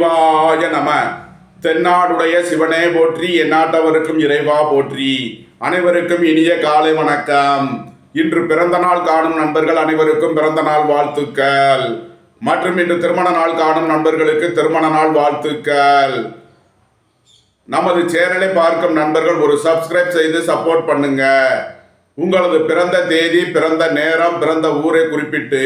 சிவாய நம. தென்னாடுடைய சிவனே போற்றி எந்நாட்டவருக்கும் இறைவா போற்றி. அனைவருக்கும் இனிய காலை வணக்கம். இன்று பிறந்த நாள் காணும் நண்பர்கள் அனைவருக்கும் பிறந்த நாள் வாழ்த்துக்கள். மற்றும் இன்று திருமண நாள் காணும் நண்பர்களுக்கு திருமண நாள் வாழ்த்துக்கள். நமது சேனலை பார்க்கும் நண்பர்கள் ஒரு சப்ஸ்கிரைப் செய்து சப்போர்ட் பண்ணுங்க. உங்களது பிறந்த தேதி பிறந்த நேரம் பிறந்த ஊரை குறிப்பிட்டு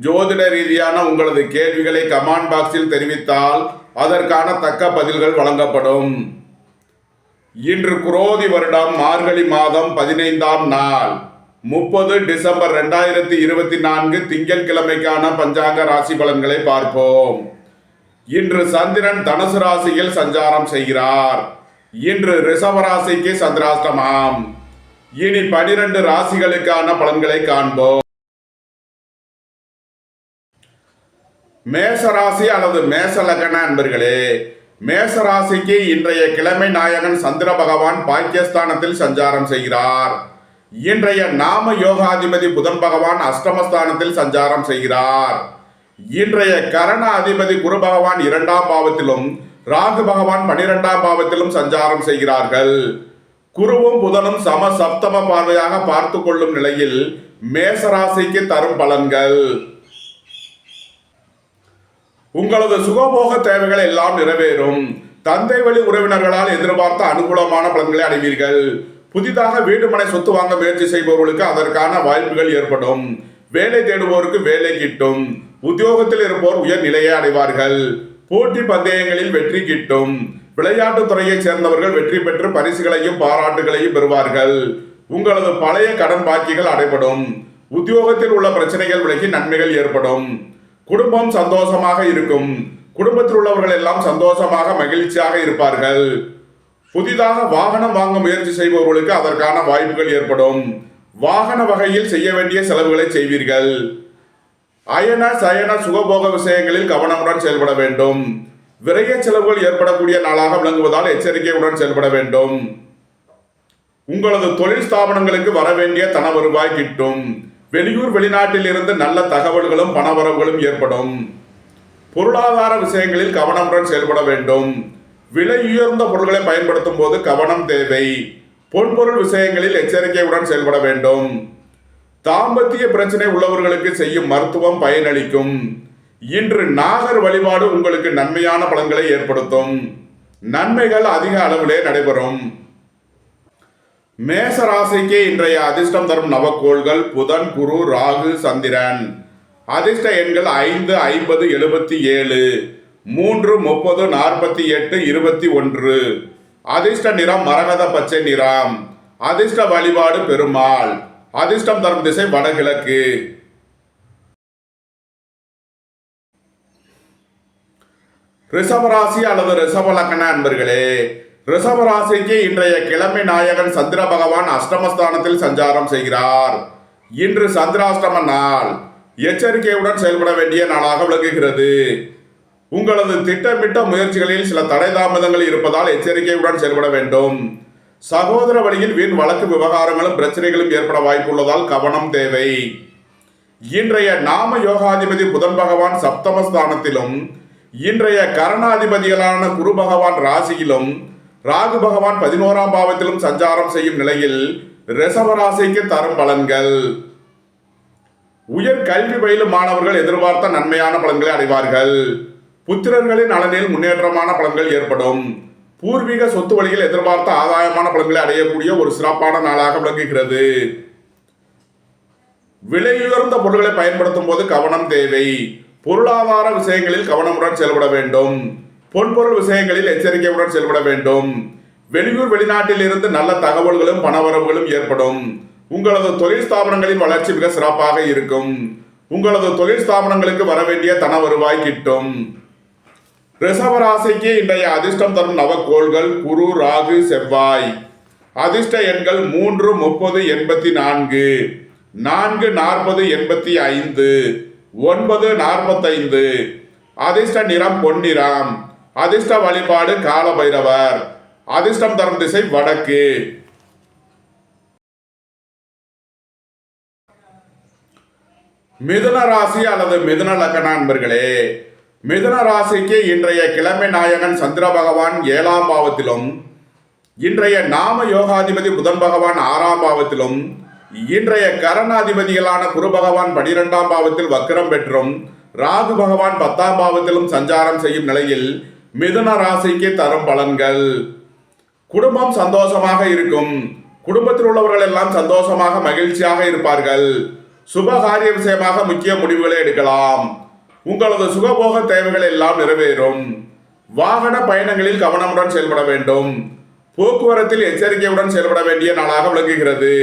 ஜோதிட ரீதியான உங்களது கேள்விகளை கமாண்ட் பாக்ஸில் தெரிவித்தால் அதற்கான தக்க பதில்கள் வழங்கப்படும். இன்று குரோதி வருடம் மார்கழி மாதம் பதினைந்தாம் நாள். முப்பது டிசம்பர் ரெண்டாயிரத்தி இருபத்தி நான்கு திங்கட்கிழமைக்கான பஞ்சாங்க ராசி பலன்களை பார்ப்போம். இன்று சந்திரன் தனுசு ராசியில் சஞ்சாரம் செய்கிறார். இன்று ரிஷபராசிக்கு ராசிக்கு இனி பனிரெண்டு ராசிகளுக்கான பலன்களை காண்போம். மேசராசி அல்லது மேசலக்ன அன்பர்களே மேசராசிக்கு இன்றைய கிழமை நாயகன் சந்திர பகவான் பாக்கியஸ்தானத்தில் சஞ்சாரம் செய்கிறார். இன்றைய நாம யோகாதிபதி புதன் பகவான் அஷ்டமஸ்தானத்தில் சஞ்சாரம் செய்கிறார். இன்றைய கரண அதிபதி குரு பகவான் இரண்டாம் பாவத்திலும் ராகு பகவான் பனிரெண்டாம் பாவத்திலும் சஞ்சாரம் செய்கிறார்கள். குருவும் புதனும் சம சப்தம பார்வையாக பார்த்து கொள்ளும் நிலையில் மேசராசிக்கு தரும் பலன்கள். உங்களது சுகபோக தேவைகள் எல்லாம் நிறைவேறும். தந்தை வழி உறவினர்களால் எதிர்பார்த்த அனுகூலமான பலன்களை அடைவீர்கள். புதிதாக வீடுமனை சொத்து வாங்க முயற்சி செய்பவர்களுக்கு அதற்கான வாய்ப்புகள் ஏற்படும். வேலை தேடுவோருக்கு வேலை கிட்டும். உத்தியோகத்தில் இருப்போர் உயர் நிலையை அடைவார்கள். போட்டி பந்தயங்களில் வெற்றி கிட்டும். விளையாட்டுத் துறையைச் சேர்ந்தவர்கள் வெற்றி பெற்று பரிசுகளையும் பாராட்டுகளையும் பெறுவார்கள். உங்களது பழைய கடன் பாக்கிகள் அடைபடும். உத்தியோகத்தில் உள்ள பிரச்சனைகள் விலகி நன்மைகள் ஏற்படும். குடும்பம் சந்தோஷமாக இருக்கும். குடும்பத்தில் உள்ளவர்கள் எல்லாம் சந்தோஷமாக மகிழ்ச்சியாக இருப்பார்கள். புதிதாக வாகனம் வாங்க முயற்சி செய்பவர்களுக்கு அதற்கான வாய்ப்புகள் ஏற்படும். வாகன வகையில் செய்ய வேண்டிய செலவுகளை செய்வீர்கள். அயன சயன சுகபோக விஷயங்களில் கவனமுடன் செயல்பட வேண்டும். விரைய செலவுகள் ஏற்படக்கூடிய நாளாக விளங்குவதால் எச்சரிக்கையுடன் செயல்பட வேண்டும். உங்களது தொழில் ஸ்தாபனங்களுக்கு வர வேண்டிய தன வருவாய் கிட்டும். வெளியூர் வெளிநாட்டில் இருந்து நல்ல தகவல்களும் பணவரவுகளும் ஏற்படும். பொருளாதார விஷயங்களில் கவனமுடன் செயல்பட வேண்டும். விலை உயர்ந்த பொருட்களை பயன்படுத்தும் போது கவனம் தேவை. பொன்பொருள் விஷயங்களில் எச்சரிக்கையுடன் செயல்பட வேண்டும். தாம்பத்திய பிரச்சனை உள்ளவர்களுக்கு செய்யும் மருத்துவம் பயனளிக்கும். இன்று நாகர் வழிபாடு உங்களுக்கு நன்மையான பலன்களை ஏற்படுத்தும். நன்மைகள் அதிக அளவிலே நடைபெறும். மேச ராசிக்கு இன்றைய அதிர்ஷ்டம் தரும் நவக்கோள்கள் புதன் குரு ராகு சந்திரன். அதிர்ஷ்ட எண்கள் ஐந்து ஐம்பது எழுபத்தி ஏழு மூன்று முப்பது நாற்பத்தி எட்டு இருபத்தி ஒன்று. அதிர்ஷ்ட நிறம் மரகத பச்சை நிறம். அதிர்ஷ்ட வழிபாடு பெருமாள். அதிர்ஷ்டம் தரும் திசை வடகிழக்கு. ரிஷபராசி அல்லது ரிஷபலக்கண அன்பர்களே ரிஷபராசிக்கு இன்றைய கிழமை நாயகன் சந்திர பகவான் அஷ்டமஸ்தானத்தில் சஞ்சாரம் செய்கிறார். இன்று சந்திராஷ்டம நாள். எச்சரிக்கையுடன் செயல்பட வேண்டிய நாளாக விளங்குகிறது. உங்களது திட்டமிட்ட முயற்சிகளில் சில தடை தாமதங்கள் இருப்பதால் எச்சரிக்கையுடன் செயல்பட வேண்டும். சகோதர வழியில் வீண் வழக்கு விவகாரங்களும் பிரச்சனைகளும் ஏற்பட வாய்ப்புள்ளதால் கவனம் தேவை. இன்றைய நாம யோகாதிபதி புதன் பகவான் சப்தமஸ்தானத்திலும் இன்றைய கரணாதிபதிகளான குரு பகவான் ராசியிலும் ராகு பகவான் பதினோராம் பாவத்திலும் சஞ்சாரம் செய்யும் நிலையில் ரிசவராசிக்கு தரும் பலன்கள். உயர் கல்வி பயிலும் மாணவர்கள் எதிர்பார்த்த நன்மையான பலன்களை அடைவார்கள். புத்திரர்களின் நலனில் முன்னேற்றமான பலன்கள் ஏற்படும். பூர்வீக சொத்து வழியில் எதிர்பார்த்த ஆதாயமான பலன்களை அடையக்கூடிய ஒரு சிறப்பான நாளாக விளங்குகிறது. விலையுயர்ந்த பொருட்களை பயன்படுத்தும் போது கவனம் தேவை. பொருளாதார விஷயங்களில் கவனமுடன் செயல்பட வேண்டும். பொன்பொருள் விஷயங்களில் எச்சரிக்கையுடன் செயல்பட வேண்டும். வெளியூர் வெளிநாட்டில் இருந்து நல்ல தகவல்களும் பணவரவுகளும் ஏற்படும். உங்களது தொழில் ஸ்தாபனங்களின் வளர்ச்சி மிக சிறப்பாக இருக்கும். உங்களது தொழில் ஸ்தாபனங்களுக்கு வர வேண்டிய தன வருவாய் கிட்டும். ரிசவராசிக்கு இன்றைய அதிர்ஷ்டம் தரும் நவக்கோள்கள் குரு ராகு செவ்வாய். அதிர்ஷ்ட எண்கள் மூன்று முப்பது எண்பத்தி நான்கு. நான்கு நாற்பது எண்பத்தி ஐந்து. ஒன்பது நாற்பத்தைந்து. அதிர்ஷ்ட நிறம் பொன்னிறம். அதிர்ஷ்ட வழிபாடு கால பைரவர் அதிர்ஷ்டம் தரும் திசை வடக்கு. மிதுன ராசி அல்லது மிதுன லக்கண அன்பர்களே மிதுன ராசிக்கு இன்றைய கிழமை நாயகன் சந்திர பகவான் ஏழாம் பாவத்திலும் இன்றைய நாம யோகாதிபதி புதன் பகவான் ஆறாம் பாவத்திலும் இன்றைய கரணாதிபதிகளான குரு பகவான் பனிரெண்டாம் பாவத்தில் வக்கிரம் பெற்றும் ராகு பகவான் பத்தாம் பாவத்திலும் சஞ்சாரம் செய்யும் நிலையில் மிதுன ராசிக்கு தரும் பலன்கள். குடும்பம் சந்தோஷமாக இருக்கும். குடும்பத்தில் உள்ளவர்கள் எல்லாம் சந்தோஷமாக மகிழ்ச்சியாக இருப்பார்கள். சுபகாரிய விஷயமாக முக்கிய முடிவுகளை எடுக்கலாம். உங்களது சுகபோக தேவைகள் எல்லாம் நிறைவேறும். வாகன பயணங்களில் கவனமுடன் செயல்பட வேண்டும். போக்குவரத்தில் எச்சரிக்கையுடன் செயல்பட வேண்டிய நாளாக விளங்குகிறது.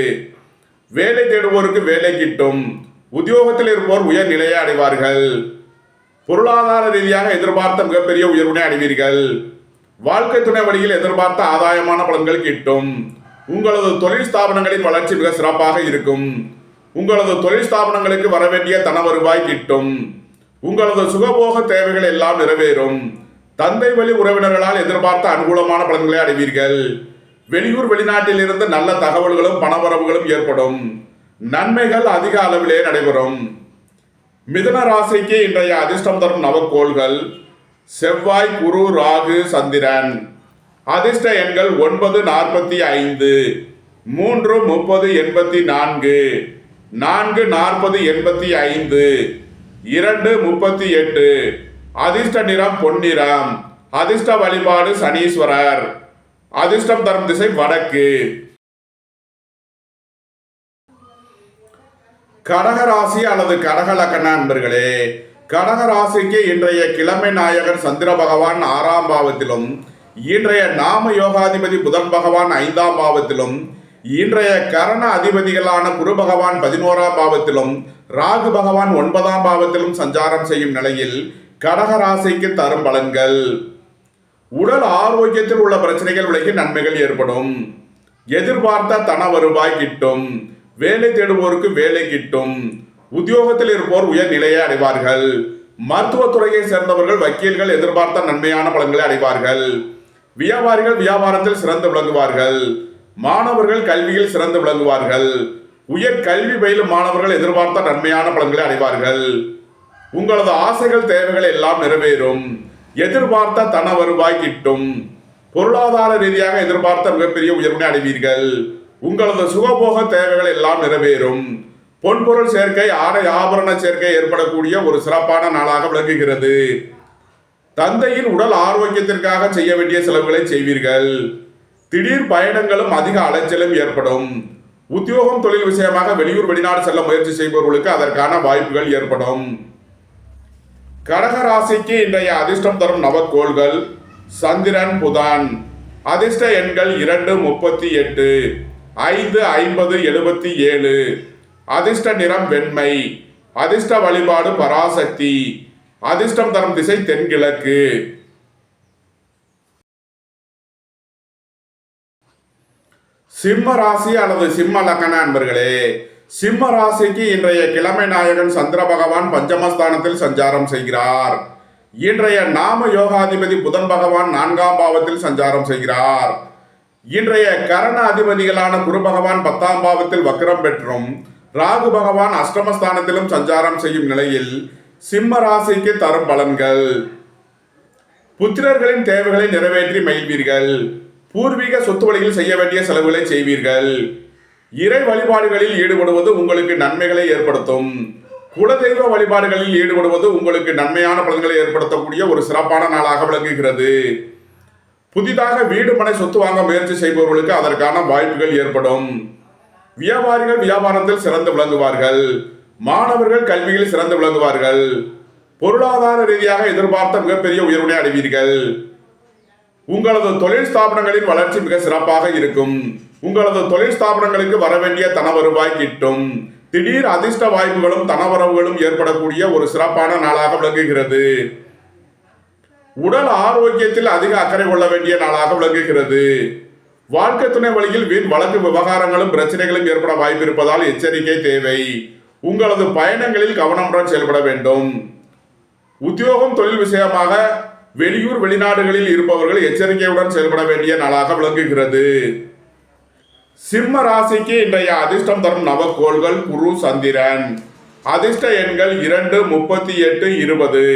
வேலை தேடுவோருக்கு வேலை கிட்டும். உத்தியோகத்தில் இருப்போர் உயர் நிலையை அடைவார்கள். பொருளாதார ரீதியாக எதிர்பார்த்த மிகப்பெரிய உயர்வினை அடைவீர்கள். வாழ்க்கை துணை வழியில் எதிர்பார்த்த ஆதாயமான பலன்கள் கிட்டும். உங்களது தொழில் ஸ்தாபனங்களின் வளர்ச்சி மிக சிறப்பாக இருக்கும். உங்களது தொழில் ஸ்தாபனங்களுக்கு வரவேண்டிய தன வருவாய் கிட்டும். உங்களது சுகபோக தேவைகள் எல்லாம் நிறைவேறும். தந்தை வழி உறவினர்களால் எதிர்பார்த்த அனுகூலமான பலன்களை அடைவீர்கள். வெளியூர் வெளிநாட்டில் இருந்து நல்ல தகவல்களும் பணவரவுகளும் ஏற்படும். நன்மைகள் அதிக அளவிலே நடைபெறும். மிதன ராசிக்கு இன்றைய அதிர்ஷ்டம் தரும் நவக்கோள்கள். செவ்வாய் குரு ராகு சந்திரன். அதிர்ஷ்ட எண்கள் ஒன்பது நாற்பத்தி ஐந்து. மூன்று முப்பது எண்பத்தி நான்கு. நான்கு நாற்பது எண்பத்தி ஐந்து. இரண்டு முப்பத்தி எட்டு. அதிர்ஷ்ட நிறம் பொன்னிறம். அதிர்ஷ்ட வழிபாடு சனீஸ்வரர். அதிர்ஷ்டம் தரும் திசை வடக்கு. கடகராசி அல்லது கடகலக்கண அன்பர்களே நண்பர்களே கடகராசிக்கு இன்றைய கிழமை நாயகர் சந்திர பகவான் ஆறாம் பாவத்திலும் இன்றைய நாம யோகாதிபதி புதன் பகவான் ஐந்தாம் பாவத்திலும் இன்றைய கரண அதிபதிகளான குரு பகவான் பதினோராம் பாவத்திலும் ராகு பகவான் ஒன்பதாம் பாவத்திலும் சஞ்சாரம் செய்யும் நிலையில் கடகராசிக்கு தரும் பலன்கள். உடல் ஆரோக்கியத்தில் உள்ள பிரச்சனைகள் விலகி நன்மைகள் ஏற்படும். எதிர்பார்த்த தன வருவாய் கிட்டும். வேலை தேடுவோருக்கு வேலை கிட்டும். உத்தியோகத்தில் இருப்போர் உயர் நிலையை அடைவார்கள். மருத்துவத்துறையை சேர்ந்தவர்கள் வக்கீல்கள் எதிர்பார்த்த நன்மையான பலன்களை அடைவார்கள். வியாபாரிகள் வியாபாரத்தில் சிறந்து விளங்குவார்கள். மாணவர்கள் கல்வியில் சிறந்து விளங்குவார்கள். உயர் கல்வி பயிலும் மாணவர்கள் எதிர்பார்த்த நன்மையான பலன்களை அடைவார்கள். உங்களது ஆசைகள் தேவைகள் எல்லாம் நிறைவேறும். எதிர்பார்த்த தன வருவாய் கிட்டும். பொருளாதார ரீதியாக எதிர்பார்த்த மிகப்பெரிய உயர்வினை அடைவீர்கள். உங்களது சுகபோக தேவைகள் எல்லாம் நிறைவேறும். பொன்பொருள் சேர்க்கை ஆடை ஆபரண சேர்க்கை ஏற்படக்கூடிய ஒரு சிறப்பான நாளாக விளங்குகிறது. தந்தையின் உடல் ஆரோக்கியத்திற்காக செய்ய வேண்டிய செலவுகளை செய்வீர்கள். திடீர் பயணங்களும் அதிக அலைச்சலும் ஏற்படும். உத்தியோகம் தொழில் விஷயமாக வெளியூர் வெளிநாடு செல்ல முயற்சி செய்பவர்களுக்கு அதற்கான வாய்ப்புகள் ஏற்படும். கடக ராசிக்கு இன்றைய அதிர்ஷ்டம் தரும் நவக்கோள்கள் சந்திரன் புதன். அதிர்ஷ்ட எண்கள் இரண்டு முப்பத்தி எட்டு ஐந்து ஐம்பது எழுபத்தி ஏழு. அதிர்ஷ்ட நிறம் வெண்மை. அதிர்ஷ்ட வழிபாடு பராசக்தி. அதிர்ஷ்டம் தரும் திசை தென்கிழக்கு. சிம்ம ராசி அல்லது சிம்ம லக்கண அன்பர்களே சிம்ம ராசிக்கு இன்றைய கிழமை நாயகன் சந்திர பகவான் பஞ்சமஸ்தானத்தில் சஞ்சாரம் செய்கிறார். இன்றைய நாம யோகாதிபதி புதன் பகவான் நான்காம் பாவத்தில் சஞ்சாரம் செய்கிறார். இன்றைய கரண அதிபதிகளான குரு பகவான் பத்தாம் பாவத்தில் வக்ரம் பெற்றும் ராகு பகவான் அஷ்டமஸ்தானத்திலும் சஞ்சாரம் செய்யும் நிலையில் சிம்ம ராசிக்கு தரும் பலன்கள். புத்திரர்களின் தேவைகளை நிறைவேற்றி மகிழ்வீர்கள். பூர்வீக சொத்து வழியில் செய்ய வேண்டிய செலவுகளை செய்வீர்கள். இறை வழிபாடுகளில் ஈடுபடுவது உங்களுக்கு நன்மைகளை ஏற்படுத்தும். குலதெய்வ வழிபாடுகளில் ஈடுபடுவது உங்களுக்கு நன்மையான பலன்களை ஏற்படுத்தக்கூடிய ஒரு சிறப்பான நாளாக விளங்குகிறது. புதிதாக வீடு மனை சொத்து வாங்க முயற்சி செய்பவர்களுக்கு அதற்கான வாய்ப்புகள் ஏற்படும். வியாபாரிகள் வியாபாரத்தில் சிறந்து விளங்குவார்கள். மாணவர்கள் கல்வியில் சிறந்து விளங்குவார்கள். பொருளாதார ரீதியாக எதிர்பார்த்த மிகப்பெரிய உயர்வினை அடைவீர்கள். உங்களது தொழில் ஸ்தாபனங்களின் வளர்ச்சி மிக சிறப்பாக இருக்கும். உங்களது தொழில் ஸ்தாபனங்களுக்கு வரவேண்டிய தன வருவாய் கிட்டும். திடீர் அதிர்ஷ்ட வாய்ப்புகளும் தனவரவுகளும் ஏற்படக்கூடிய ஒரு சிறப்பான நாளாக விளங்குகிறது. உடல் ஆரோக்கியத்தில் அதிக அக்கறை கொள்ள வேண்டிய நாளாக விளங்குகிறது. வாழ்க்கை துணை வழியில் வீண் வழக்கு விவகாரங்களும் பிரச்சனைகளும் ஏற்பட வாய்ப்பு இருப்பதால் எச்சரிக்கை தேவை. உங்களது பயணங்களில் கவனமுடன் செயல்பட வேண்டும். உத்தியோகம் தொழில் விஷயமாக வெளியூர் வெளிநாடுகளில் இருப்பவர்கள் எச்சரிக்கையுடன் செயல்பட வேண்டிய நாளாக விளங்குகிறது. சிம்ம ராசிக்கு இன்றைய அதிர்ஷ்டம் தரும் நவக்கோள்கள் குரு சந்திரன். அதிர்ஷ்ட எண்கள் இரண்டு முப்பத்தி எட்டு இருபது.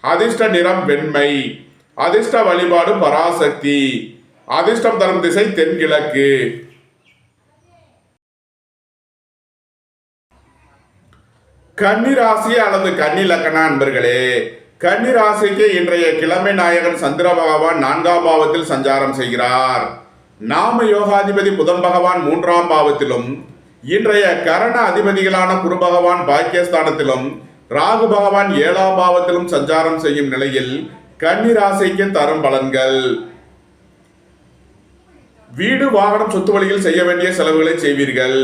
அதிர்ஷ்ட நிறம் வெண்மை. அதிர்ஷ்ட வழிபாடு பராசக்தி. அதிர்ஷ்டம் தரும் திசை தென்கிழக்கு. கன்னிராசி அல்லது கன்னி லக்கண அன்பர்களே கன்னிராசிக்கு இன்றைய கிழமை நாயகன் சந்திர பகவான் நான்காம் பாவத்தில் சஞ்சாரம் செய்கிறார். நாம யோகாதிபதி புதன் பகவான் மூன்றாம் பாவத்திலும் இன்றைய கரண அதிபதிகளான குரு பகவான் பாக்கியஸ்தானத்திலும் ராகு பகவான் ஏழாம் பாவத்திலும் சஞ்சாரம் செய்யும் நிலையில் கன்னிராசைக்கு தரும் பலன்கள். வீடு வாகனம் சொத்து வழியில் செய்ய வேண்டிய செலவுகளை செய்வீர்கள்.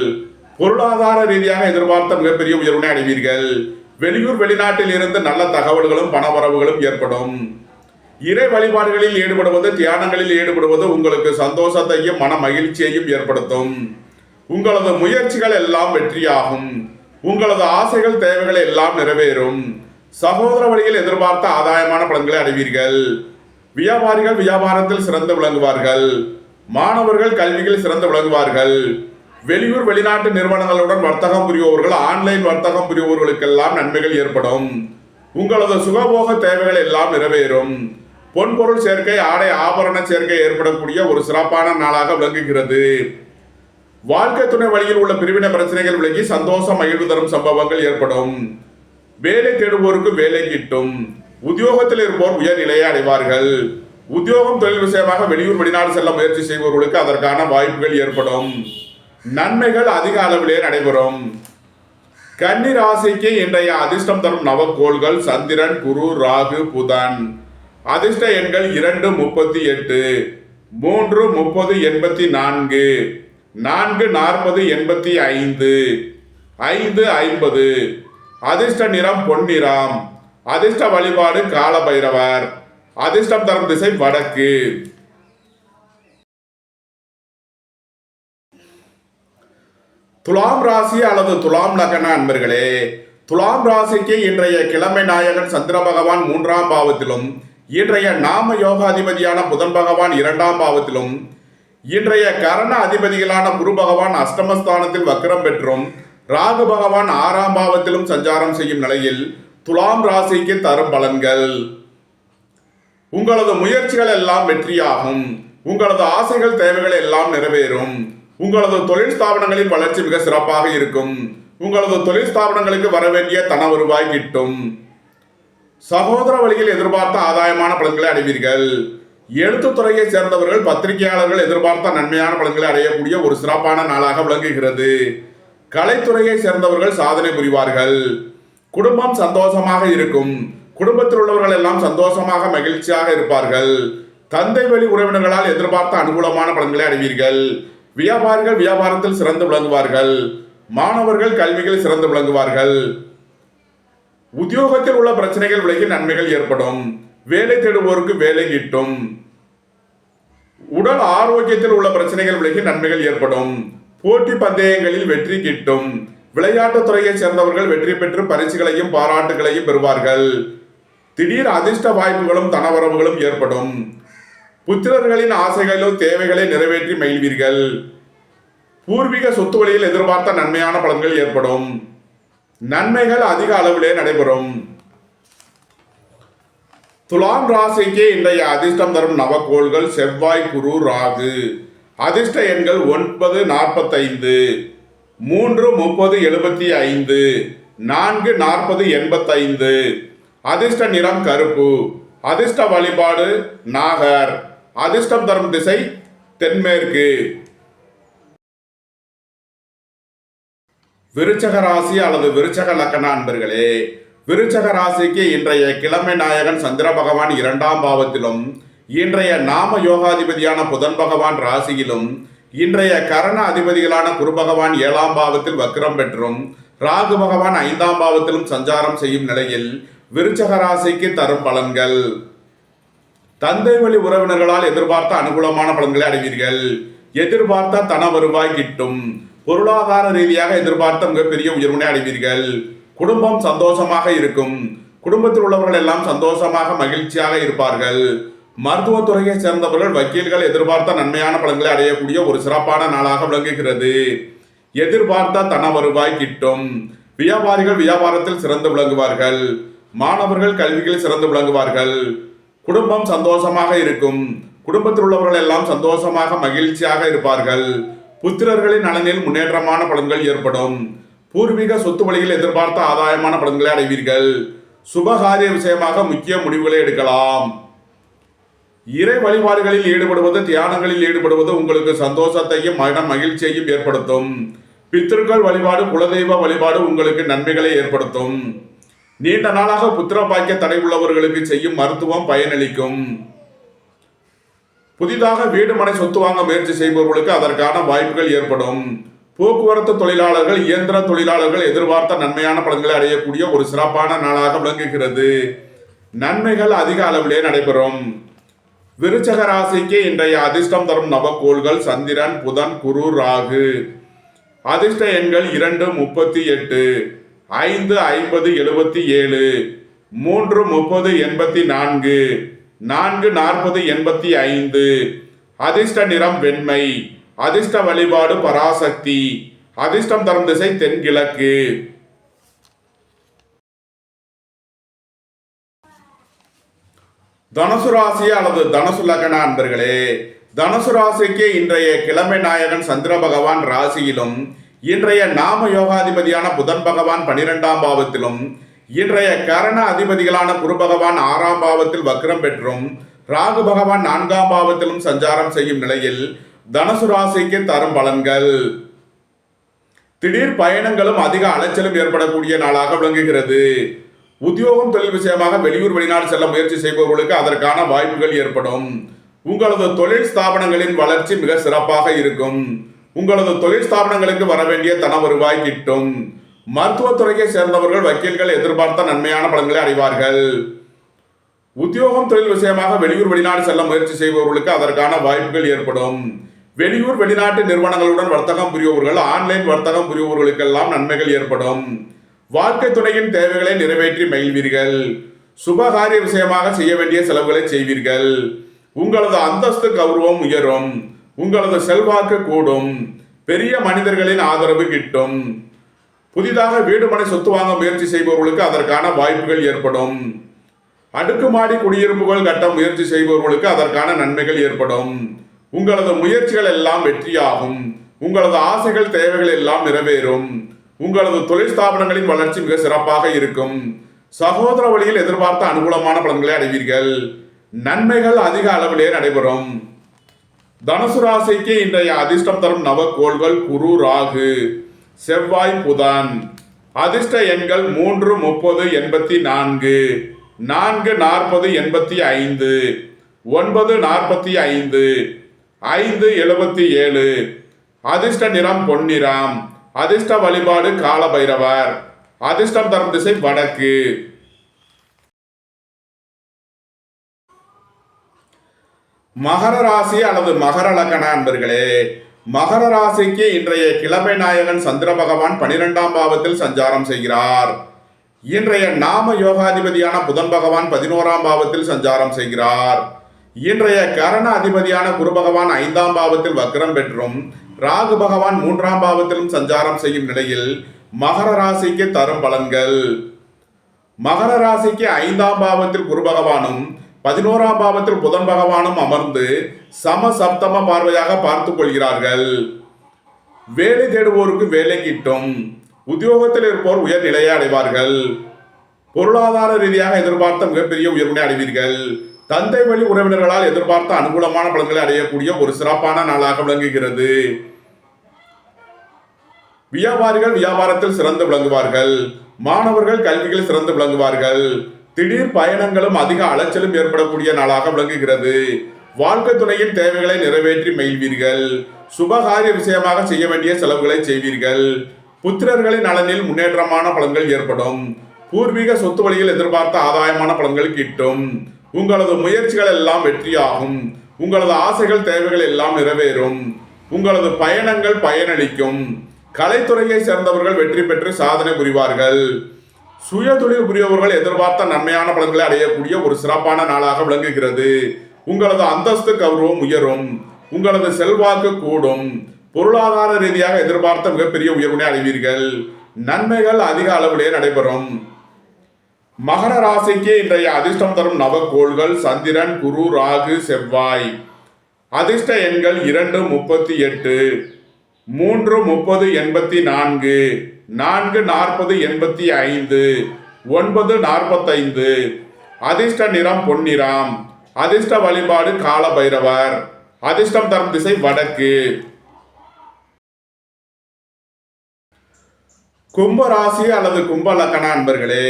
பொருளாதார ரீதியாக எதிர்பார்த்த மிகப்பெரிய உயர்வினை அடைவீர்கள். வெளியூர் வெளிநாட்டில் இருந்து நல்ல தகவல்களும் பணவரவுகளும் ஏற்படும். இறை வழிபாடுகளில் ஈடுபடுவது தியானங்களில் ஈடுபடுவது உங்களுக்கு சந்தோஷத்தையும் மன மகிழ்ச்சியையும் ஏற்படுத்தும். உங்களது முயற்சிகள் எல்லாம் வெற்றியாகும். உங்களது ஆசைகள் தேவைகள் எல்லாம் நிறைவேறும். சகோதர வழியில் எதிர்பார்த்த ஆதாயமான பலன்களை அடைவீர்கள். வியாபாரிகள் வியாபாரத்தில் சிறந்து விளங்குவார்கள். மாணவர்கள் கல்வியில் சிறந்து விளங்குவார்கள். வெளியூர் வெளிநாட்டு நிறுவனங்களுடன் வர்த்தகம் புரிபவர்கள் ஆன்லைன் வர்த்தகம் புரிபவர்களுக்கெல்லாம் நன்மைகள் ஏற்படும். உங்களது சுகபோக தேவைகள் எல்லாம் நிறைவேறும். பொன்பொருள் சேர்க்கை ஆடை ஆபரண சேர்க்கை ஏற்படக்கூடிய ஒரு சிறப்பான நாளாக விளங்குகிறது. வாழ்க்கை துணை வழியில் உள்ள பிரிவின பிரச்சனைகள் விலகி சந்தோஷம் மகிழ்வு தரும் சம்பவங்கள் ஏற்படும். வேலை தேடுவோருக்கு வேலை கிட்டும். உத்தியோகத்தில் இருப்போர் உயர் நிலையை அடைவார்கள். உத்தியோகம் தொழில் விஷயமாக வெளியூர் வெளிநாடு செல்ல முயற்சி செய்பவர்களுக்கு அதற்கான வாய்ப்புகள் ஏற்படும். நன்மைகள் அதிக அளவிலே நடைபெறும். கன்னி ராசிக்கு இன்றைய அதிர்ஷ்டம் தரும் நவக்கோள்கள் சந்திரன் குரு ராகு புதன். அதிர்ஷ்ட எண்கள் இரண்டு முப்பத்தி எட்டு மூன்று முப்பது எண்பத்தி நான்கு நான்கு நாற்பது எண்பத்தி ஐந்து ஐந்து ஐம்பது. அதிர்ஷ்ட நிறம் பொன்னிறம். அதிர்ஷ்ட வழிபாடு காலபைரவர். அதிர்ஷ்டம் தரும் திசை வடக்கு. துலாம் ராசி அல்லது துலாம் லக்ன அன்பர்களே துலாம் ராசிக்கு இன்றைய கிழமை நாயகன் சந்திர பகவான் மூன்றாம் பாவத்திலும் இன்றைய நாம யோகாதிபதியான புதன் பகவான் இரண்டாம் பாவத்திலும் இன்றைய கரண அதிபதிகளான குரு பகவான் அஷ்டமஸ்தானத்தில் வக்ரம் பெற்றும் ராகு பகவான் ஆறாம் பாவத்திலும் சஞ்சாரம் செய்யும் நிலையில் துலாம் ராசிக்கு தரும் பலன்கள். உங்களது முயற்சிகள் எல்லாம் வெற்றியாகும். உங்களது ஆசைகள் தேவைகள் எல்லாம் நிறைவேறும். உங்களது தொழில் ஸ்தாபனங்களின் வளர்ச்சி மிக சிறப்பாக இருக்கும். உங்களது தொழில் ஸ்தாபனங்களுக்கு வர வேண்டிய தன வருவாய் கிட்டும். சகோதர வழியில் எதிர்பார்த்த ஆதாயமான பலன்களை அடைவீர்கள். எழுத்து துறையை சேர்ந்தவர்கள் பத்திரிகையாளர்கள் எதிர்பார்த்த நன்மையான பலன்களை அடையக்கூடிய ஒரு சிறப்பான நாளாக விளங்குகிறது. கலைத்துறையை சேர்ந்தவர்கள் சாதனை புரிவார்கள். குடும்பம் சந்தோஷமாக இருக்கும். குடும்பத்தில் உள்ளவர்கள் எல்லாம் சந்தோஷமாக மகிழ்ச்சியாக இருப்பார்கள். தந்தை வழி உறவினர்களால் எதிர்பார்த்த அனுகூலமான பலன்களை அடைவீர்கள். வியாபாரிகள் வியாபாரத்தில் சிறந்து விளங்குவார்கள். மாணவர்கள் கல்வியில் சிறந்து விளங்குவார்கள். உத்தியோகத்தில் உள்ள பிரச்சனைகள் விலகி நன்மைகள் ஏற்படும். வேலை தேடுவோருக்கு வேலை கிட்டும். உடல் ஆரோக்கியத்தில் உள்ள பிரச்சனைகள் விலகி நன்மைகள் ஏற்படும். போட்டி பந்தயங்களில் வெற்றி கிட்டும். விளையாட்டுத் துறையைச் சேர்ந்தவர்கள் வெற்றி பெற்று பரிசுகளையும் பாராட்டுகளையும் பெறுவார்கள். திடீர் அதிர்ஷ்ட வாய்ப்புகளும் தனவரவுகளும் ஏற்படும். புத்திரர்களின் ஆசைகளும் தேவைகளை நிறைவேற்றி மகிழ்வீர்கள். பூர்வீக சொத்து வழியில் எதிர்பார்த்த நன்மையான பலன்கள் ஏற்படும். நன்மைகள் அதிக அளவிலே நடைபெறும். துலாம் ராசிக்கு இன்றைய அதிர்ஷ்டம் தரும் நவக்கோள்கள் செவ்வாய் குரு ராகு. அதிர்ஷ்ட எண்கள் ஒன்பது நாற்பத்தைந்து. மூன்று முப்பது எழுபத்தி ஐந்து. நான்கு நாற்பது எண்பத்தைந்து. அதிர்ஷ்ட நிறம் கருப்பு. அதிர்ஷ்ட வழிபாடு நாகர். அதிர்ஷ்டம் தரும் திசை தென்மேற்கு. விருச்சக ராசி அல்லது விருச்சக லக்கண அன்பர்களே விருச்சக ராசிக்கு இன்றைய கிழமை நாயகன் சந்திர பகவான் இரண்டாம் பாவத்திலும் இன்றைய நாம யோகாதிபதியான புதன் பகவான் ராசியிலும் இன்றைய கரண அதிபதிகளான குரு பகவான் ஏழாம் பாவத்தில் வக்ரம் பெற்றும் ராகு பகவான் ஐந்தாம் பாவத்திலும் சஞ்சாரம் செய்யும் நிலையில் விருச்சக ராசிக்கு தரும் பலன்கள். தந்தை வழி உறவினர்களால் எதிர்பார்த்த அனுகூலமான பலன்களை அடைவீர்கள். எதிர்பார்த்த தன வருவாய் கிட்டும். பொருளாதார ரீதியாக எதிர்பார்த்த மிகப்பெரிய உயர்வினை அடைவீர்கள். குடும்பம் சந்தோஷமாக இருக்கும். குடும்பத்தில் உள்ளவர்கள் எல்லாம் சந்தோஷமாக மகிழ்ச்சியாக இருப்பார்கள். மருத்துவத்துறையை சேர்ந்தவர்கள் வக்கீல்கள் எதிர்பார்த்த நன்மையான பலன்களை அடையக்கூடிய ஒரு சிறப்பான நாளாக விளங்குகிறது. எதிர்பார்த்த தன வருவாய் கிட்டும். வியாபாரிகள் வியாபாரத்தில் சிறந்து விளங்குவார்கள். மாணவர்கள் கல்வியில் சிறந்து விளங்குவார்கள். குடும்பம் சந்தோஷமாக இருக்கும். குடும்பத்தில் உள்ளவர்கள் எல்லாம் சந்தோஷமாக மகிழ்ச்சியாக இருப்பார்கள். புத்திரர்களின் நலனில் முன்னேற்றமான பலன்கள் ஏற்படும். பூர்வீக சொத்து வழியில் எதிர்பார்த்த ஆதாயமான பலன்களை அடைவீர்கள். சுபகாரிய விஷயமாக முக்கிய முடிவுகளை எடுக்கலாம். இறை வழிபாடுகளில் ஈடுபடுவது தியானங்களில் ஈடுபடுவது உங்களுக்கு சந்தோஷத்தையும் மன மகிழ்ச்சியையும் ஏற்படுத்தும். பித்திருக்கள் வழிபாடு குலதெய்வ வழிபாடு உங்களுக்கு நன்மைகளை ஏற்படுத்தும். நீண்ட நாளாக புத்திர பாக்கிய தடை உள்ளவர்களுக்கு செய்யும் மருத்துவம் பயனளிக்கும். புதிதாக வீடு மனை சொத்து வாங்க முயற்சி செய்பவர்களுக்கு அதற்கான வாய்ப்புகள் ஏற்படும். போக்குவரத்து தொழிலாளர்கள் இயந்திர தொழிலாளர்கள் எதிர்பார்த்த நன்மையான பலன்களை அடையக்கூடிய ஒரு சிறப்பான நாளாக விளங்குகிறது. நன்மைகள் அதிக அளவிலே நடைபெறும். விருச்சக ராசிக்கு இன்றைய அதிர்ஷ்டம் தரும் நவக்கோள்கள் சந்திரன் புதன் குரு ராகு. அதிர்ஷ்ட எண்கள் இரண்டு முப்பத்தி எட்டு ஐந்து ஐம்பது எழுபத்தி ஏழு மூன்று முப்பது எண்பத்தி நான்கு நான்கு நாற்பது எண்பத்தி ஐந்து. அதிர்ஷ்ட நிறம் வெண்மை. அதிர்ஷ்ட வழிபாடு பராசக்தி. அதிர்ஷ்டம் தரும் திசை தென்கிழக்கு. தனுசு ராசி அல்லது தனுசு லக்ன அன்பர்களே தனுசு ராசிக்கு இன்றைய கிழமை நாயகன் சந்திர பகவான் ராசியிலும் இன்றைய நாம யோகாதிபதியான புதன் பகவான் பனிரெண்டாம் பாவத்திலும் இன்றைய கரண அதிபதிகளான குரு பகவான் ஆறாம் பாவத்தில் வக்ரம் பெற்றும் ராகு பகவான் நான்காம் பாவத்திலும் சஞ்சாரம் செய்யும் நிலையில் தனுசு ராசிக்கு தரும் பலன்கள். திடீர் பயணங்களும் அதிக அலைச்சலும் ஏற்படக்கூடிய நாளாக விளங்குகிறது. உத்தியோகம் தொழில் விஷயமாக வெளியூர் வெளிநாடு செல்ல முயற்சி செய்பவர்களுக்கு அதற்கான வாய்ப்புகள் ஏற்படும். உங்களது தொழில் ஸ்தாபனங்களின் வளர்ச்சி மிக சிறப்பாக இருக்கும். உங்களது தொழில் ஸ்தாபனங்களுக்கு வர வேண்டிய தன வருவாய் கிட்டும். மருத்துவத்துறையை சேர்ந்தவர்கள் வக்கீல்கள் எதிர்பார்த்த நன்மையான பலன்களை அடைவார்கள். உத்தியோகம் தொழில் விஷயமாக வெளியூர் வெளிநாடு செல்ல முயற்சி செய்பவர்களுக்கு அதற்கான வாய்ப்புகள் ஏற்படும். வெளியூர் வெளிநாட்டு நிறுவனங்களுடன் வர்த்தகம் புரிபவர்கள் ஆன்லைன் வர்த்தகம் புரிபவர்களுக்கெல்லாம் நன்மைகள் ஏற்படும். வாழ்க்கை துணையின் தேவைகளை நிறைவேற்றி மகிழ்வீர்கள். சுபகாரிய விஷயமாக செய்ய வேண்டிய செலவுகளை செய்வீர்கள். உங்களது அந்தஸ்து கௌரவம் உயரும். உங்களது செல்வாக்கு கூடும். பெரிய மனிதர்களின் ஆதரவு கிட்டும். புதிதாக வீடு மனை சொத்து வாங்க முயற்சி செய்பவர்களுக்கு அதற்கான வாய்ப்புகள் ஏற்படும். அடுக்குமாடி குடியிருப்புகள் கட்ட முயற்சி செய்பவர்களுக்கு அதற்கான நன்மைகள் ஏற்படும். உங்களது முயற்சிகள் எல்லாம் வெற்றியாகும். உங்களது ஆசைகள் தேவைகள் எல்லாம் நிறைவேறும். உங்களது தொழில் ஸ்தாபனங்களின் வளர்ச்சி மிக சிறப்பாக இருக்கும். சகோதர வழியில் எதிர்பார்த்த அனுகூலமான பலன்களை அடைவீர்கள். நன்மைகள் அதிக அளவிலே நடைபெறும். தனுசு ராசிக்கு இன்றைய அதிர்ஷ்டம் தரும் நவக்கோள்கள் குரு ராகு. செவ்வாய் புதான். அதிர்ஷ்ட எண்கள் மூன்று முப்பது எண்பத்தி நான்கு. நான்கு நாற்பது எண்பத்தி ஐந்து. ஒன்பது நாற்பத்தி ஐந்து. ஐந்து எழுபத்தி ஏழு. அதிர்ஷ்ட நிறம் பொன்னிறம். அதிர்ஷ்ட வழிபாடு காலபைரவர். அதிர்ஷ்டம் தரும் திசை வடக்கு. மகர ராசி அல்லது மகர லக்கண அன்பர்களே மகர ராசிக்கு இன்றைய கிழமை நாயகன் சந்திர பகவான் பனிரெண்டாம் பாவத்தில் சஞ்சாரம் செய்கிறார். இன்றைய நாம யோகாதிபதியான புதன் பகவான் பதினோராம் பாவத்தில் சஞ்சாரம் செய்கிறார். இன்றைய கரண அதிபதியான குரு பகவான் ஐந்தாம் பாவத்தில் வக்ரம் பெற்றும் ராகு பகவான் மூன்றாம் பாவத்திலும் சஞ்சாரம் செய்யும் நிலையில் மகர ராசிக்கு தரும் பலன்கள். மகர ராசிக்கு ஐந்தாம் பாவத்தில் குரு பகவானும் பதினோராம் பாவத்தில் புதன் பகவானும் அமர்ந்து சம சப்தம பார்வையாக பார்த்து கொள்கிறார்கள். வேலை தேடுவோருக்கு வேலை கிட்டும். உத்தியோகத்தில் இருப்போர் உயர்நிலையை அடைவார்கள். பொருளாதார ரீதியாக எதிர்பார்த்த மிகப்பெரிய உயர்வினை அடைவீர்கள். தந்தை வழி உறவினர்களால் எதிர்பார்த்த அனுகூலமான பலன்களை அடையக்கூடிய ஒரு சிறப்பான நாளாக விளங்குகிறது. வியாபாரிகள் வியாபாரத்தில் சிறந்து விளங்குவார்கள். மாணவர்கள் கல்வியில் சிறந்து விளங்குவார்கள். திடீர் பயணங்களும் அதிக அலைச்சலும் ஏற்படக்கூடிய நாளாக விளங்குகிறது. வாழ்க்கை துணையின் தேவைகளை நிறைவேற்றி மகிழ்வீர்கள். சுபகாரிய விஷயமாக செய்ய வேண்டிய செலவுகளை செய்வீர்கள். புத்திரர்களின் நலனில் முன்னேற்றமான பலன்கள் ஏற்படும். பூர்வீக சொத்து வழியில் எதிர்பார்த்த ஆதாயமான பலன்கள் கிட்டும். உங்களது முயற்சிகள் எல்லாம் வெற்றியாகும். உங்களது ஆசைகள் தேவைகள் எல்லாம் நிறைவேறும். உங்களது பயணங்கள் பயனளிக்கும். கலைத்துறையை சேர்ந்தவர்கள் வெற்றி பெற்று சாதனை புரிவார்கள். சுய தொழில் புரியவர்கள் எதிர்பார்த்த நன்மையான பலன்களை அடையக்கூடிய ஒரு சிறப்பான நாளாக விளங்குகிறது. உங்களது அந்தஸ்து கௌரவம் உயரும் உங்களது செல்வாக்கு கூடும். பொருளாதார ரீதியாக எதிர்பார்த்த மிகப்பெரிய உயர்வினை அடைவீர்கள். நன்மைகள் அதிக அளவிலே நடைபெறும். மகர ராசிக்கு இன்றைய அதிர்ஷ்டம் தரும் நவக்கோள்கள் சந்திரன் குரு ராகு செவ்வாய். அதிர்ஷ்ட எண்கள் இரண்டு முப்பத்தி எட்டு மூன்று முப்பது எண்பத்தி நான்கு நான்கு நாற்பது எண்பத்தி ஐந்து ஒன்பது நாற்பத்தைந்து. அதிர்ஷ்ட நிறம் பொன்னிறம். அதிர்ஷ்ட வழிபாடு கால பைரவர் அதிர்ஷ்டம் தரும் திசை வடக்கு. கும்பராசி அல்லது கும்ப லக்கண அன்பர்களே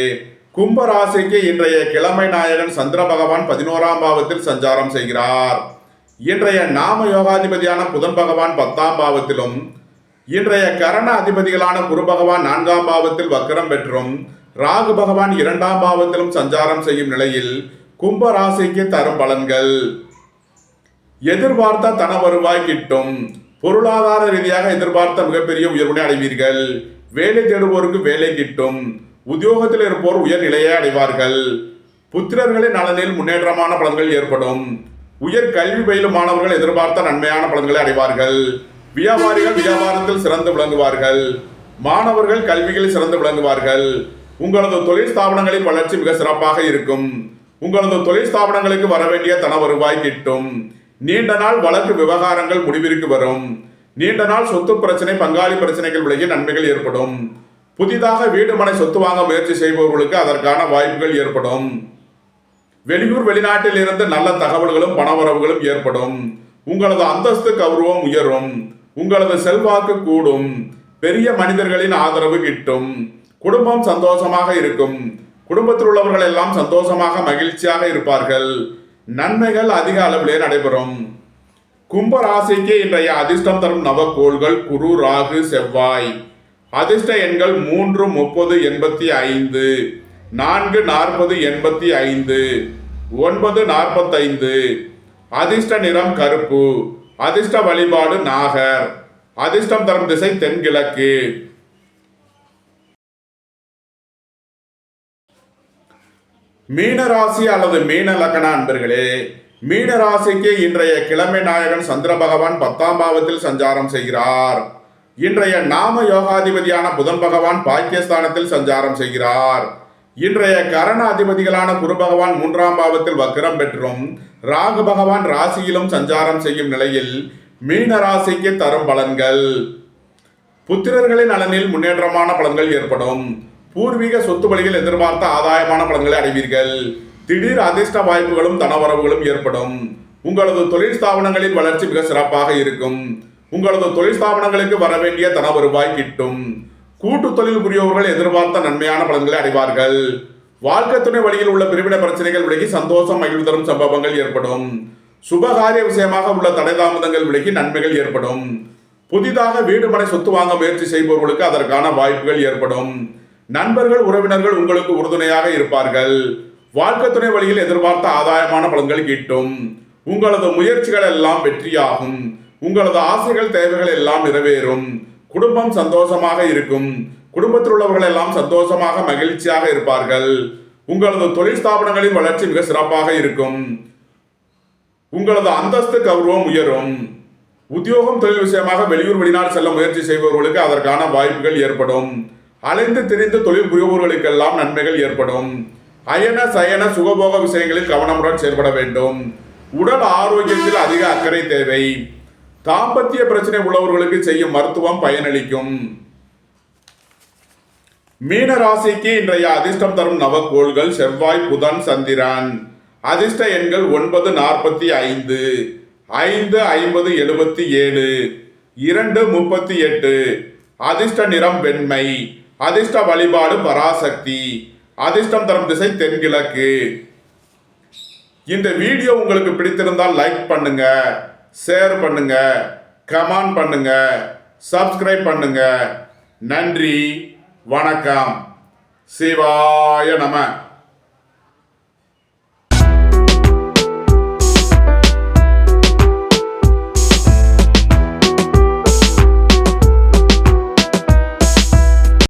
கும்பராசிக்கு இன்றைய கிழமை நாயகன் சந்திர பகவான் பதினோராம் பாவத்தில் சஞ்சாரம் செய்கிறார். இன்றைய நாம யோகாதிபதியான புதன் பகவான் பத்தாம் பாவத்திலும் இன்றைய கரண அதிபதிகளான குரு பகவான் நான்காம் பாவத்தில் வக்கரம் பெற்றும் ராகு பகவான் இரண்டாம் பாவத்திலும் சஞ்சாரம் செய்யும் நிலையில் கும்ப ராசிக்கு தரும் பலன்கள். எதிர்பார்த்த தன வருவாய் கிட்டும். பொருளாதார ரீதியாக எதிர்பார்த்த மிகப்பெரிய உயர்வினை அடைவீர்கள். வேலை தேடுவோருக்கு வேலை கிட்டும். உத்தியோகத்தில் இருப்போர் உயர் நிலையை அடைவார்கள். புத்திரர்களின் நலனில் முன்னேற்றமான பலன்கள் ஏற்படும். உயர் கல்வி பயிலும் மாணவர்கள் எதிர்பார்த்த நன்மையான பலன்களை அடைவார்கள். வியாபாரிகள் வியாபாரத்தில் சிறந்து விளங்குவார்கள். மாணவர்கள் கல்வியில் சிறந்து விளங்குவார்கள். உங்களது தொழில் ஸ்தாபனங்களின் வளர்ச்சி மிக சிறப்பாக இருக்கும். உங்களது தொழில் ஸ்தாபனங்களுக்கு வர வேண்டிய தன வருவாய் கிட்டும். நீண்ட நாள் வழக்கு விவகாரங்கள் முடிவிற்கு வரும். நீண்ட நாள் சொத்து பிரச்சனை பங்காளி பிரச்சனைகள் விலகி நன்மைகள் ஏற்படும். புதிதாக வீடு மனை சொத்து வாங்க முயற்சி செய்பவர்களுக்கு அதற்கான வாய்ப்புகள் ஏற்படும். வெளியூர் வெளிநாட்டில் இருந்து நல்ல தகவல்களும் பணவரவுகளும் ஏற்படும். உங்களது அந்தஸ்து கௌரவம் உயரும். உங்களது செல்வாக்கு கூடும். பெரிய மனிதர்களின் ஆதரவு கிட்டும். குடும்பம் சந்தோஷமாக இருக்கும். குடும்பத்தில் உள்ளவர்கள் எல்லாம் சந்தோஷமாக மகிழ்ச்சியாக இருப்பார்கள். நன்மைகள் அதிக அளவிலே நடைபெறும். கும்ப ராசிக்கு இன்றைய அதிர்ஷ்டம் தரும் நவக்கோள்கள் குரு ராகு செவ்வாய். அதிர்ஷ்ட எண்கள் மூன்று முப்பது எண்பத்தி ஐந்து. நான்கு நாற்பது எண்பத்தி ஐந்து. ஒன்பது நாற்பத்தைந்து. அதிர்ஷ்ட நிறம் கருப்பு. அதிர்ஷ்ட வழிபாடு நாகர். அதிர்ஷ்டம் தரும் திசை தென்கிழக்கு. மீனராசி அல்லது மீன லக்கண அன்பர்களே மீனராசிக்கு இன்றைய கிழமை நாயகன் சந்திர பகவான் பத்தாம் பாவத்தில் சஞ்சாரம் செய்கிறார். இன்றைய நாம யோகாதிபதியான புதன் பகவான் பாக்கியஸ்தானத்தில் சஞ்சாரம் செய்கிறார். இன்றைய கரண அதிபதிகளான குரு பகவான் மூன்றாம் பாவத்தில் வக்ரம் பெற்றும் ராகு பகவான் ராசியிலும் சஞ்சாரம் செய்யும் நிலையில் மீன ராசிக்கு தரும் பலன்கள். புத்திரர்களின் நலனில் முன்னேற்றமான பலன்கள் ஏற்படும். பூர்வீக சொத்து வழியில் எதிர்பார்த்த ஆதாயமான பலன்களை அடைவீர்கள். திடீர் அதிர்ஷ்ட வாய்ப்புகளும் தனவரவுகளும் ஏற்படும். உங்களது தொழில் ஸ்தாபனங்களின் வளர்ச்சி மிக சிறப்பாக இருக்கும். உங்களது தொழில் ஸ்தாபனங்களுக்கு வர வேண்டிய தன வருவாய் கிட்டும். கூட்டு தொழில் புரியவர்கள் எதிர்பார்த்த நன்மையான பலன்களை அடைவார்கள். வாழ்க்கை துணை வழியில் உள்ள பிரிவின பிரச்சனைகள் விலகி சந்தோஷம் மகிழ்வு தரும் சம்பவங்கள் ஏற்படும். சுபகாரிய விஷயமாக உள்ள தடை தாமதங்கள் விலகி நன்மைகள் ஏற்படும். புதிதாக வீடு மனை சொத்து வாங்க முயற்சி செய்பவர்களுக்கு அதற்கான வாய்ப்புகள் ஏற்படும். நண்பர்கள் உறவினர்கள் உங்களுக்கு உறுதுணையாக இருப்பார்கள். வாழ்க்கை துணை வழியில் எதிர்பார்த்த ஆதாயமான பலன்கள் கிட்டும். உங்களது முயற்சிகள் எல்லாம் வெற்றியாகும். உங்களது ஆசைகள் தேவைகள் எல்லாம் நிறைவேறும். குடும்பம் சந்தோஷமாக இருக்கும். குடும்பத்தில் உள்ளவர்கள் எல்லாம் சந்தோஷமாக மகிழ்ச்சியாக இருப்பார்கள். உங்களது தொழில் ஸ்தாபனங்களின் வளர்ச்சி மிக சிறப்பாக இருக்கும். உங்களது அந்தஸ்து கௌரவம் உயரும். உத்தியோகம் தொழில் விஷயமாக வெளியூர் வெளிநாடு செல்ல முயற்சி செய்பவர்களுக்கு அதற்கான வாய்ப்புகள் ஏற்படும். அலைந்து திரிந்து தொழில் புரிபவர்களுக்கெல்லாம் நன்மைகள் ஏற்படும். அயன சயன சுகபோக விஷயங்களில் கவனமுடன் செயல்பட வேண்டும். உடல் ஆரோக்கியத்தில் அதிக அக்கறை தேவை. தாம்பத்திய பிரச்சனை உள்ளவர்களுக்கு செய்யும் மருத்துவம் பயனளிக்கும். மீன ராசிக்கு இன்றைய அதிர்ஷ்டம் தரும் நவக்கோள்கள் செவ்வாய் புதன் சந்திரன். அதிர்ஷ்ட எண்கள் ஒன்பது நாற்பத்தி ஐந்து. ஐந்து ஐம்பது எழுபத்தி ஏழு. இரண்டு முப்பத்தி எட்டு. அதிர்ஷ்ட நிறம் வெண்மை. அதிர்ஷ்ட வழிபாடு பராசக்தி. அதிர்ஷ்டம் தரும் திசை தென்கிழக்கு. இந்த வீடியோ உங்களுக்கு பிடித்திருந்தால் லைக் பண்ணுங்க ஷேர் பண்ணுங்க கமெண்ட் பண்ணுங்க சப்ஸ்கிரைப் பண்ணுங்க. நன்றி வணக்கம். சிவாய நம.